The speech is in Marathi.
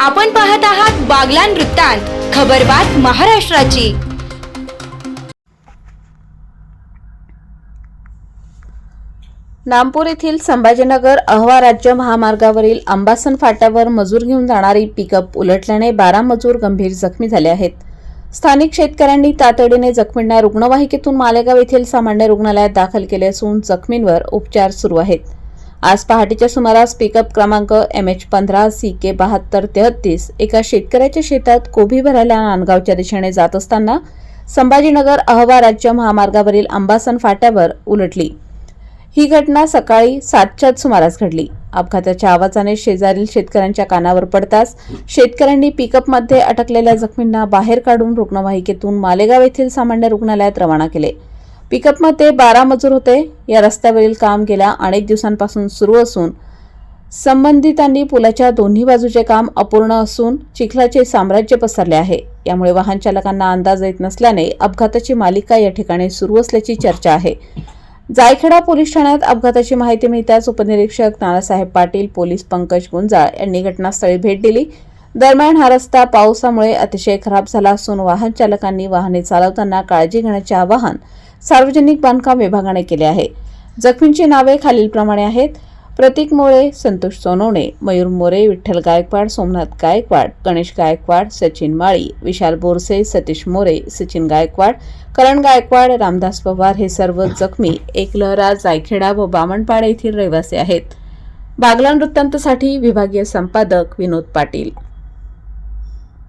आपण पाहत आहात बागलान वृत्तांत खबरबात महाराष्ट्राची. नामपूर येथील संभाजीनगर अहवा राज्य महामार्गावरील अंबासन फाट्यावर मजूर घेऊन जाणारी पिकअप उलटल्याने बारा मजूर गंभीर जखमी झाले आहेत. स्थानिक शेतकऱ्यांनी तातडीने जखमींना रुग्णवाहिकेतून मालेगाव येथील सामान्य रुग्णालयात दाखल केले असून जखमींवर उपचार सुरू आहेत. आज पहाटेच्या सुमारास पिकअप क्रमांक एम एच पंधरा सी के बहात्तर तेहत्तीस एका शेतकऱ्याच्या शेतात कोबी भरायला नांदगावच्या दिशेने जात असताना संभाजीनगर अहवा राज्य महामार्गावरील अंबासन फाट्यावर उलटली. ही घटना सकाळी सातच्याच सुमारास घडली. अपघाताच्या आवाजाने शेजारील शेतकऱ्यांच्या कानावर पडताच शेतकऱ्यांनी पिकअपमध्ये अटकलेल्या जखमींना बाहेर काढून रुग्णवाहिकेतून मालेगाव येथील सामान्य रुग्णालयात रवाना केले. पिकअपमध्ये बारा मजूर होते. या रस्त्यावरील काम गेल्या अनेक दिवसांपासून सुरू असून संबंधितांनी पुलाच्या दोन्ही बाजूचे काम अपूर्ण असून चिखलाचे साम्राज्य पसरले आहे. यामुळे वाहन चालकांना अंदाज येत नसल्याने अपघाताची मालिका या ठिकाणी सुरू असल्याची चर्चा आहे. जायखेडा पोलीस ठाण्यात अपघाताची माहिती मिळताच उपनिरीक्षक नानासाहेब पाटील पोलीस पंकज गुंजाळ यांनी घटनास्थळी भेट दिली. दरम्यान हा रस्ता पावसामुळे अतिशय खराब झाला असून वाहन चालकांनी वाहने चालवताना काळजी घेण्याचे आवाहन सार्वजनिक बांधकाम विभागाने केले आहे. जखमींची नावे खालीलप्रमाणे आहेत. प्रतीक मोरे संतोष सोनवणे मयूर मोरे विठ्ठल गायकवाड सोमनाथ गायकवाड गणेश गायकवाड सचिन माळी विशाल बोरसे सतीश मोरे सचिन गायकवाड करण गायकवाड रामदास पवार हे सर्व जखमी एकलहरा जायखेडा व बामणपाडा येथील रहिवासी आहेत. बागला वृत्तांतसाठी विभागीय संपादक विनोद पाटील.